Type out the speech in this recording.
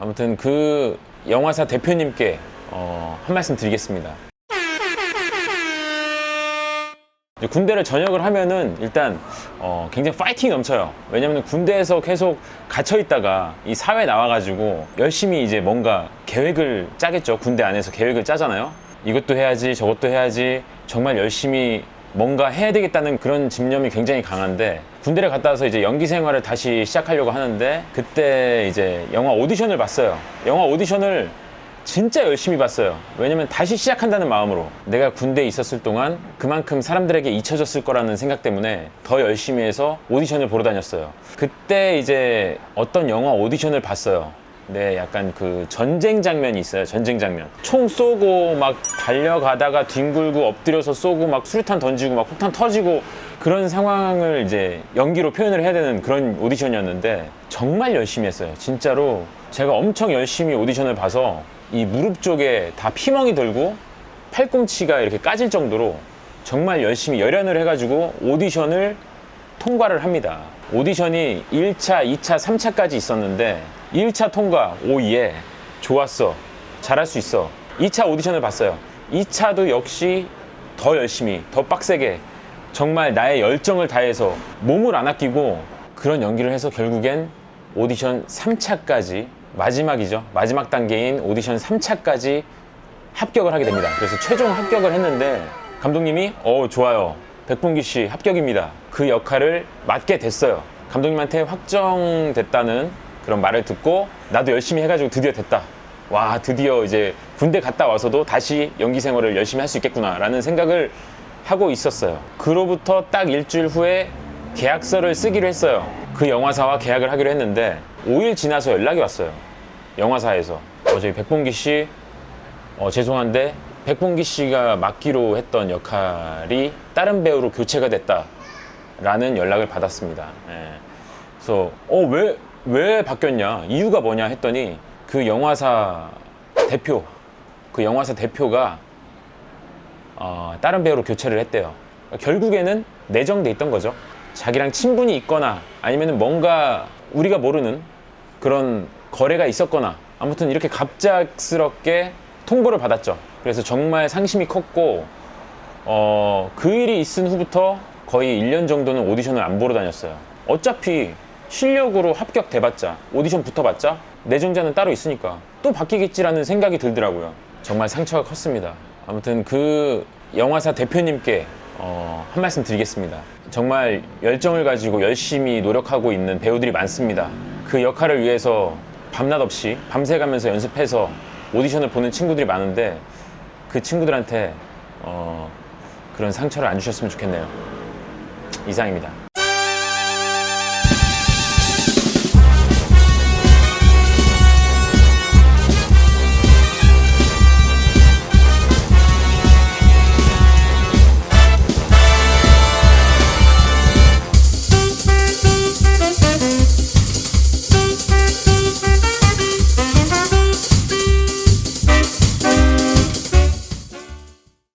아무튼 그 영화사 대표님께 어, 한 말씀 드리겠습니다. 군대를 전역을 하면은 일단 어, 굉장히 파이팅이 넘쳐요. 왜냐면 군대에서 계속 갇혀 있다가 이 사회 나와가지고 열심히 이제 뭔가 계획을 짜겠죠. 군대 안에서 계획을 짜잖아요. 이것도 해야지, 저것도 해야지. 정말 열심히 뭔가 해야 되겠다는 그런 집념이 굉장히 강한데 군대를 갔다 와서 이제 연기 생활을 다시 시작하려고 하는데 그때 이제 영화 오디션을 봤어요. 영화 오디션을 진짜 열심히 봤어요. 왜냐면 다시 시작한다는 마음으로 내가 군대에 있었을 동안 그만큼 사람들에게 잊혀졌을 거라는 생각 때문에 더 열심히 해서 오디션을 보러 다녔어요. 그때 이제 어떤 영화 오디션을 봤어요. 네, 약간 그 전쟁 장면이 있어요. 전쟁 장면. 총 쏘고 막 달려가다가 뒹굴고 엎드려서 쏘고 막 수류탄 던지고 막 폭탄 터지고 그런 상황을 이제 연기로 표현을 해야 되는 그런 오디션이었는데 정말 열심히 했어요. 진짜로 제가 엄청 열심히 오디션을 봐서 이 무릎 쪽에 다 피멍이 들고 팔꿈치가 이렇게 까질 정도로 정말 열심히 열연을 해가지고 오디션을 통과를 합니다. 오디션이 1차, 2차, 3차까지 있었는데 1차 통과, 오 예, 좋았어, 잘할 수 있어. 2차 오디션을 봤어요. 2차도 역시 더 열심히, 더 빡세게 정말 나의 열정을 다해서 몸을 안 아끼고 그런 연기를 해서 결국엔 오디션 3차까지 마지막이죠. 마지막 단계인 오디션 3차까지 합격을 하게 됩니다. 그래서 최종 합격을 했는데 감독님이 어 좋아요. 백봉기 씨 합격입니다. 그 역할을 맡게 됐어요. 감독님한테 확정됐다는 그런 말을 듣고 나도 열심히 해가지고 드디어 됐다. 와 드디어 이제 군대 갔다 와서도 다시 연기 생활을 열심히 할 수 있겠구나라는 생각을 하고 있었어요. 그로부터 딱 일주일 후에 계약서를 쓰기로 했어요. 그 영화사와 계약을 하기로 했는데 5일 지나서 연락이 왔어요. 영화사에서 어, 저희 백봉기 씨 어, 죄송한데 백봉기 씨가 맡기로 했던 역할이 다른 배우로 교체가 됐다라는 연락을 받았습니다. 예. 그래서 어왜왜 바뀌었냐 이유가 뭐냐 했더니 그 영화사 대표 그 영화사 대표가 어, 다른 배우로 교체를 했대요. 그러니까 결국에는 내정돼 있던 거죠. 자기랑 친분이 있거나 아니면 뭔가 우리가 모르는 그런 거래가 있었거나 아무튼 이렇게 갑작스럽게 통보를 받았죠. 그래서 정말 상심이 컸고 어, 그 일이 있은 후부터 거의 1년 정도는 오디션을 안 보러 다녔어요. 어차피 실력으로 합격 돼봤자 오디션 붙어봤자 내정자는 따로 있으니까 또 바뀌겠지라는 생각이 들더라고요. 정말 상처가 컸습니다. 아무튼 그 영화사 대표님께 어, 한 말씀 드리겠습니다. 정말 열정을 가지고 열심히 노력하고 있는 배우들이 많습니다. 그 역할을 위해서 밤낮 없이 밤새 가면서 연습해서 오디션을 보는 친구들이 많은데 그 친구들한테 어, 그런 상처를 안 주셨으면 좋겠네요. 이상입니다.